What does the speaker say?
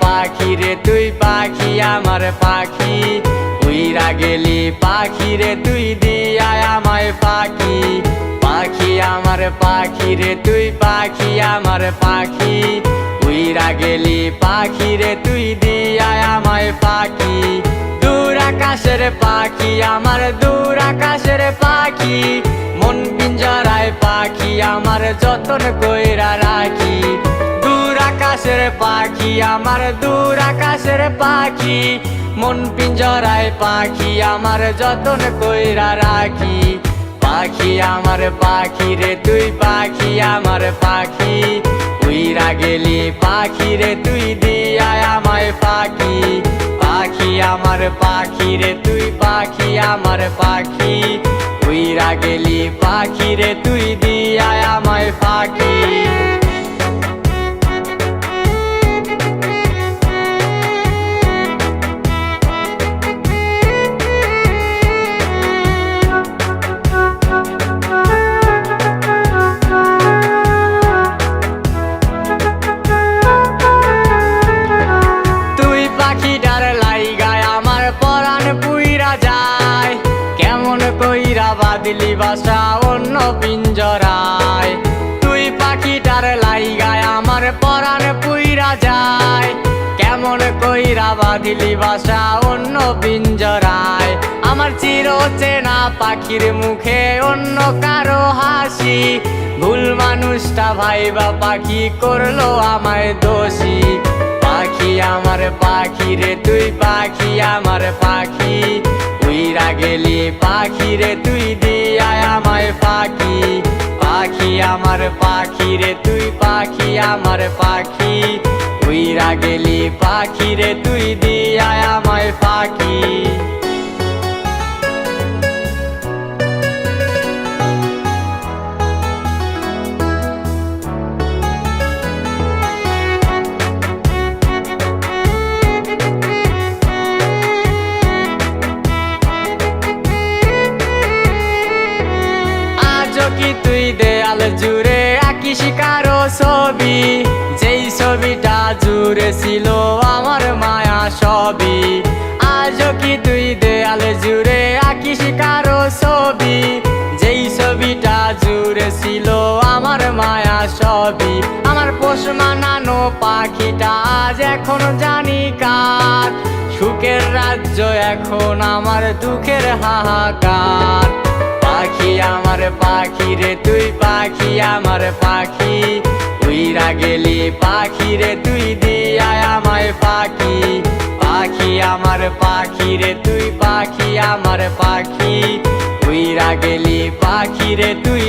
পাখি রে, তুই পাখি আমার পাখি। উইরা গেলি পাখি রে, তুই দিয়ায় আমায় পাখি। পাখি আমার পাখি রে, তুই পাখি আমার পাখি। উইরা গেলি পাখি রে, তুই দিয়ায় আমায় পাখি। দূর আকাশের পাখি, আমার দূর আকাশের পাখি। মন পিঞ্জরায় পাখি, আমার যতন কইরা রাখি। আকাশের পাখি, আমার দূর আকাশের পাখি। মন পিঞ্জরায় পাখি, আমার যতন কইরা রাখি। পাখি আমার পাখি রে, তুই পাখি আমার পাখি। উইরা গেলি পাখি রে, তুই দিয়ায় আমায় পাখি। পাখি আমার পাখি রে, তুই পাখি আমার পাখি। উইরা গেলি পাখি রে, তুই দিয়ায় আমায় পাখি। বাদলি বাসা অন্য পিঞ্জরায়। তুই পাখিটার লাইগায় আমার পরাণ পুইরা যায়। কেমন কইরা বাদলি বাসা অন্য পিঞ্জরায়। আমার চির চেনা পাখির মুখে অন্য কারও হাসি। ভুল মানুষটা ভাইবা পাখি করল আমায় দোষী। পাখি আমার পাখি রে, তুই পাখি আমার পাখি। উইরা গেলি পাখি রে, তুই পাখি পাখি আমার পাখি রে, তুই পাখি আমার পাখি। উইরা গেলি পাখি রে, তুই দিয়ায় আমায় পাখি। জুড়ে আঁকিস কারও ছবি, যেই ছবিটা জুড়ে ছিল আমার মায়া সবই। আজও কি তুই দেয়াল জুড়ে আঁকিস কারও ছবি, যেই ছবিটা জুড়ে ছিল আমার মায়া সবই। আমার পোষ মানানো পাখিটা আজ এখন জানি কার, সুখের রাজ্য এখন আমার দুঃখের হাহাকার। আমার পাখি রে, তুই পাখি আমার পাখি। উইরা গেলি পাখি রে, তুই দিয়ায় আমায় পাখি। পাখি আমার পাখি রে, তুই পাখি আমার পাখি। উইরা গেলি পাখি রে, তুই